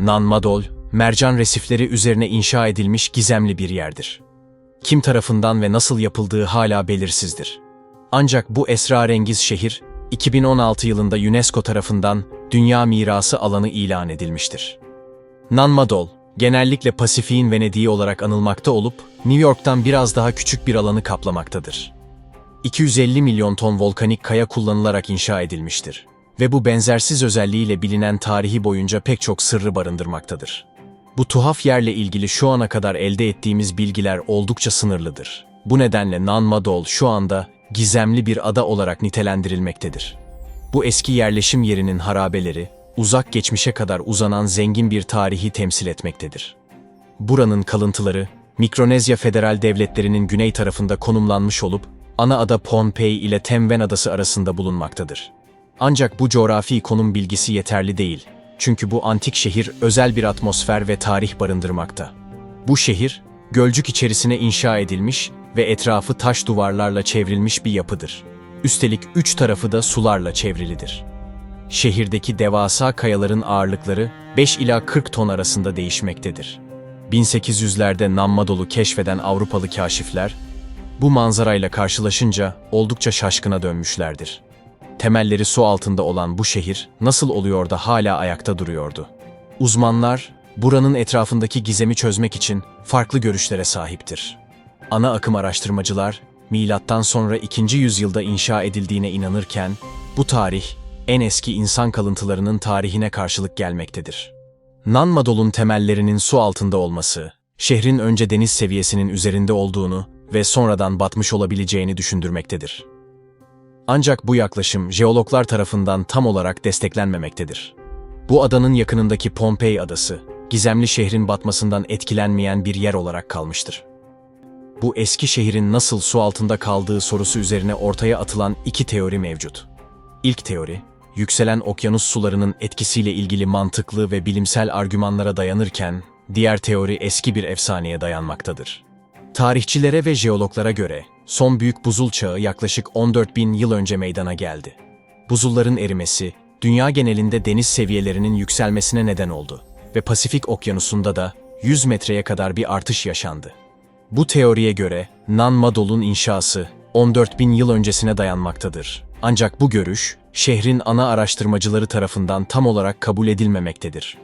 Nanmadol, mercan resifleri üzerine inşa edilmiş gizemli bir yerdir. Kim tarafından ve nasıl yapıldığı hala belirsizdir. Ancak bu esrarengiz şehir, 2016 yılında UNESCO tarafından Dünya Mirası alanı ilan edilmiştir. Nanmadol, genellikle Pasifik'in Venedik'i olarak anılmakta olup, New York'tan biraz daha küçük bir alanı kaplamaktadır. 250 milyon ton volkanik kaya kullanılarak inşa edilmiştir ve bu benzersiz özelliğiyle bilinen tarihi boyunca pek çok sırrı barındırmaktadır. Bu tuhaf yerle ilgili şu ana kadar elde ettiğimiz bilgiler oldukça sınırlıdır. Bu nedenle Nanmadol şu anda gizemli bir ada olarak nitelendirilmektedir. Bu eski yerleşim yerinin harabeleri, uzak geçmişe kadar uzanan zengin bir tarihi temsil etmektedir. Buranın kalıntıları, Mikronezya Federal Devletleri'nin güney tarafında konumlanmış olup, ana ada Pohnpei ile Temven Adası arasında bulunmaktadır. Ancak bu coğrafi konum bilgisi yeterli değil. Çünkü bu antik şehir özel bir atmosfer ve tarih barındırmakta. Bu şehir, gölcük içerisine inşa edilmiş ve etrafı taş duvarlarla çevrilmiş bir yapıdır. Üstelik üç tarafı da sularla çevrilidir. Şehirdeki devasa kayaların ağırlıkları 5 ila 40 ton arasında değişmektedir. 1800'lerde Nammadol'u keşfeden Avrupalı kaşifler, bu manzarayla karşılaşınca oldukça şaşkına dönmüşlerdir. Temelleri su altında olan bu şehir nasıl oluyor da hala ayakta duruyordu? Uzmanlar, buranın etrafındaki gizemi çözmek için farklı görüşlere sahiptir. Ana akım araştırmacılar, milattan sonra 2. yüzyılda inşa edildiğine inanırken, bu tarih en eski insan kalıntılarının tarihine karşılık gelmektedir. Nanmadol'un temellerinin su altında olması, şehrin önce deniz seviyesinin üzerinde olduğunu ve sonradan batmış olabileceğini düşündürmektedir. Ancak bu yaklaşım jeologlar tarafından tam olarak desteklenmemektedir. Bu adanın yakınındaki Pompei adası, gizemli şehrin batmasından etkilenmeyen bir yer olarak kalmıştır. Bu eski şehrin nasıl su altında kaldığı sorusu üzerine ortaya atılan iki teori mevcut. İlk teori, yükselen okyanus sularının etkisiyle ilgili mantıklı ve bilimsel argümanlara dayanırken, diğer teori eski bir efsaneye dayanmaktadır. Tarihçilere ve jeologlara göre son büyük buzul çağı yaklaşık 14 bin yıl önce meydana geldi. Buzulların erimesi, dünya genelinde deniz seviyelerinin yükselmesine neden oldu ve Pasifik Okyanusu'nda da 100 metreye kadar bir artış yaşandı. Bu teoriye göre Nanmadol'un inşası 14 bin yıl öncesine dayanmaktadır. Ancak bu görüş, şehrin ana araştırmacıları tarafından tam olarak kabul edilmemektedir.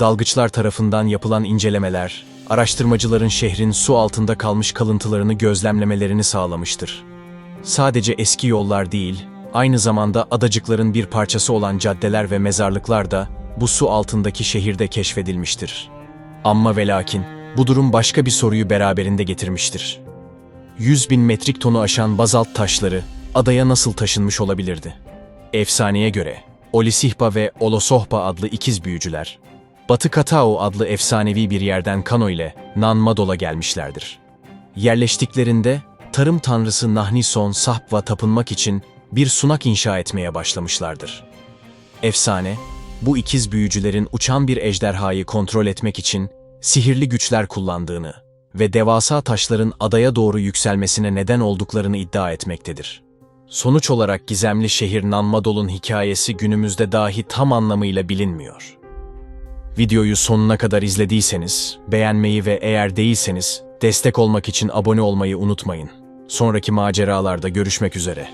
Dalgıçlar tarafından yapılan incelemeler, araştırmacıların şehrin su altında kalmış kalıntılarını gözlemlemelerini sağlamıştır. Sadece eski yollar değil, aynı zamanda adacıkların bir parçası olan caddeler ve mezarlıklar da bu su altındaki şehirde keşfedilmiştir. Amma ve lakin, bu durum başka bir soruyu beraberinde getirmiştir. 100 bin metrik tonu aşan bazalt taşları adaya nasıl taşınmış olabilirdi? Efsaneye göre, Olisihpa ve Olosohpa adlı ikiz büyücüler, Batı Katao adlı efsanevi bir yerden kano ile Nanmadol'a gelmişlerdir. Yerleştiklerinde tarım tanrısı Nahnison Sahpva tapınmak için bir sunak inşa etmeye başlamışlardır. Efsane, bu ikiz büyücülerin uçan bir ejderhayı kontrol etmek için sihirli güçler kullandığını ve devasa taşların adaya doğru yükselmesine neden olduklarını iddia etmektedir. Sonuç olarak gizemli şehir Nanmadol'un hikayesi günümüzde dahi tam anlamıyla bilinmiyor. Videoyu sonuna kadar izlediyseniz, beğenmeyi ve eğer değilseniz destek olmak için abone olmayı unutmayın. Sonraki maceralarda görüşmek üzere.